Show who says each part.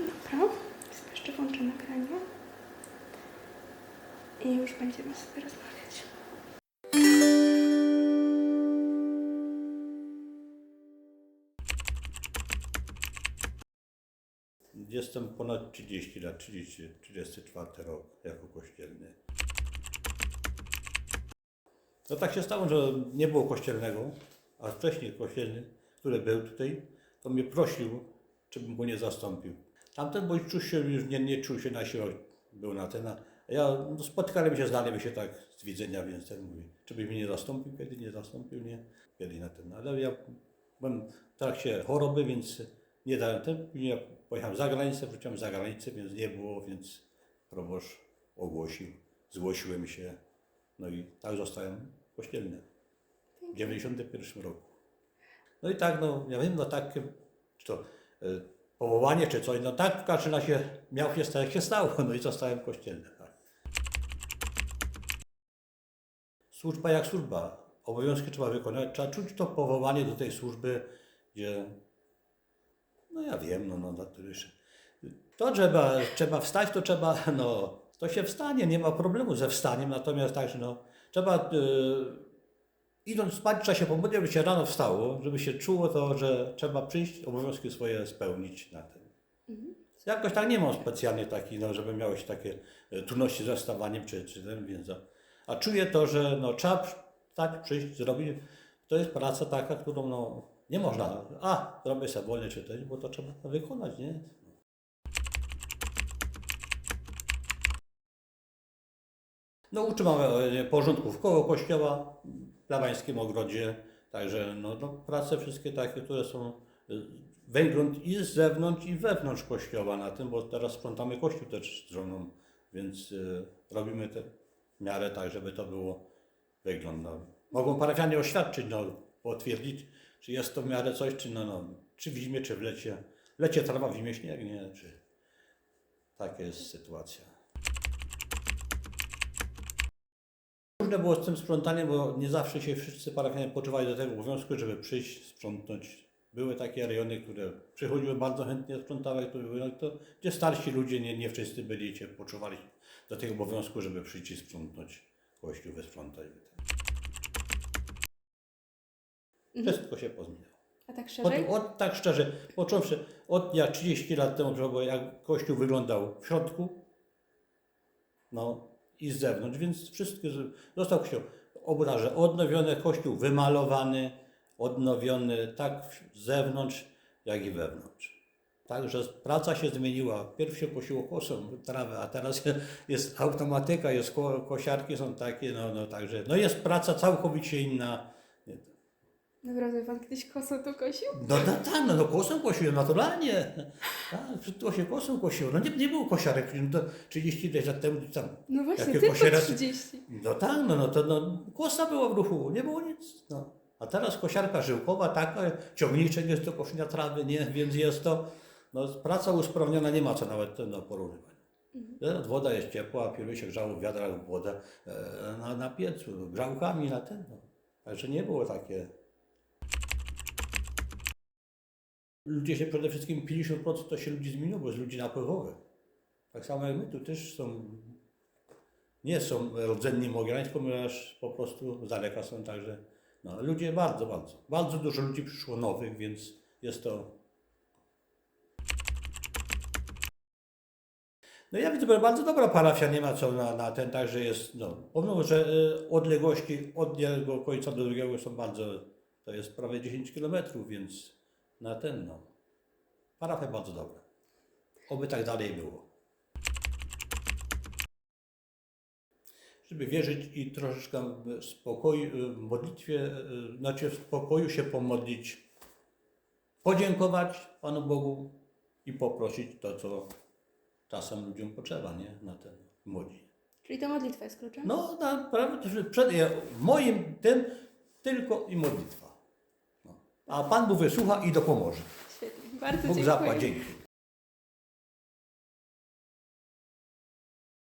Speaker 1: Dobra, sobie jeszcze włączę nagranie. I już będziemy sobie rozmawiać.
Speaker 2: Jestem ponad 30 lat, 30, 34 rok jako kościelny. No tak się stało, że nie było kościelnego, a wcześniej kościelny, który był tutaj, to mnie prosił, czy bym go nie zastąpił. Tamten Wojciech się już nie, nie czuł się na siłę, był na ten. A ja no, spotkaliśmy się, znaliśmy się tak z widzenia, więc ten mówi, czy byś mnie nie zastąpił, kiedy nie zastąpił, nie, kiedy na ten. Ale ja byłem w trakcie choroby, więc nie dałem ten. Później ja pojechałem za granicę, wróciłem za granicę, więc nie było, więc proboszcz ogłosił, zgłosiłem się, no i tak zostałem kościelny w 91 roku. No i tak, no, ja wiem, no tak, czy to y, powołanie, czy coś, no tak w każdym razie miał się stać, jak się stało, no i zostałem kościelny. Tak. Służba jak służba, obowiązki trzeba wykonać, trzeba czuć to powołanie do tej służby, gdzie, no ja wiem, no, no, to trzeba, trzeba wstać, to trzeba, no, to się wstanie, nie ma problemu ze wstaniem, natomiast także, no, trzeba, y, idąc spać, trzeba się pomodlić, żeby się rano wstało, żeby się czuło to, że trzeba przyjść, obowiązki swoje spełnić na tym. Jakoś tak nie mam specjalnie takich, no, żeby miało się takie e, trudności ze wstawaniem czy, czy tym, więc. A, czuję to, że no, trzeba tak przyjść, zrobić. To jest praca taka, którą no, nie można. A, zrobię sobie wolny czy coś, bo to trzeba wykonać, nie? No utrzymamy porządków koło kościoła w Plawańskim Ogrodzie, także no, no, prace wszystkie takie, które są y, wygląd i z zewnątrz i wewnątrz kościoła na tym, bo teraz sprzątamy kościół też z żoną, więc y, robimy te w miarę tak, żeby to było wygląd. No. Mogą parafianie oświadczyć, no, potwierdzić, czy jest to w miarę coś, czy, no, no, czy w zimie, czy w lecie. Lecie trawa, w zimie śnieg, nie, czy taka jest sytuacja. Różne było z tym sprzątaniem, bo nie zawsze się wszyscy parafianie poczuwali do tego obowiązku, żeby przyjść, sprzątnąć. Były takie rejony, które przychodziły bardzo chętnie sprzątały, to były, no, to, gdzie starsi ludzie, nie, nie wszyscy byli, się poczuwali do tego obowiązku, żeby przyjść i sprzątnąć kościół, wysprzątać. Wszystko się pozmieniało.
Speaker 1: A tak
Speaker 2: Od,
Speaker 1: szerzej?
Speaker 2: od, tak szczerze, począwszy od dnia 30 lat temu, jak kościół wyglądał w środku, no i z zewnątrz, więc wszystko z- został kościół obraże odnowiony, kościół wymalowany, odnowiony tak z zewnątrz, jak i wewnątrz. Także praca się zmieniła. Pierw się kosiło kosą trawę, a teraz jest automatyka, jest ko, kosiarki są takie, no, no także, no jest praca całkowicie inna.
Speaker 1: Naprawdę, pan kiedyś kosą to kosił?
Speaker 2: No, no tak, no, no kosą kosiłem, naturalnie. Tak, wszystko się kosą kosiło. No nie, nie było kosiarek, no to 30 lat temu tam.
Speaker 1: No właśnie, tylko
Speaker 2: kosiera-
Speaker 1: 30.
Speaker 2: No tak, no, no to no, kosa była w ruchu, nie było nic. No. A teraz kosiarka żyłkowa, taka, ciągniczek jest do koszenia trawy, nie? Więc jest to, no praca usprawniona, nie ma co nawet no, porównywać. Teraz Woda jest ciepła, pierwej się grzało w wiadrach wodę e, na, na piecu, grzałkami na ten. No. Także nie było takie. Ludzie się przede wszystkim 50% to się ludzi zmieniło, bo jest ludzi napływowych. Tak samo jak my tu też są, nie są rdzenni mogielańską, ponieważ po prostu z daleka są także. No, ludzie bardzo, bardzo. Bardzo dużo ludzi przyszło nowych, więc jest to. No ja widzę, bardzo dobra parafia, nie ma co na, na ten, także jest, no, pomimo, że y, odległości od jednego końca do drugiego są bardzo, to jest prawie 10 km, więc na ten, no, parafia bardzo dobra. Oby tak dalej było. Żeby wierzyć i troszeczkę w spokoju, w modlitwie, y, znaczy w spokoju się pomodlić, podziękować Panu Bogu i poprosić to, co czasem ludziom potrzeba, nie? Na ten młodzi.
Speaker 1: Czyli to modlitwa jest kluczem?
Speaker 2: No, naprawdę, że przed, ja- moim tym tylko i modlitwa. A Pan Bóg wysłucha i dopomoże.
Speaker 1: Bardzo
Speaker 2: Bóg
Speaker 1: dziękuję.
Speaker 2: zapłać. Dzięki.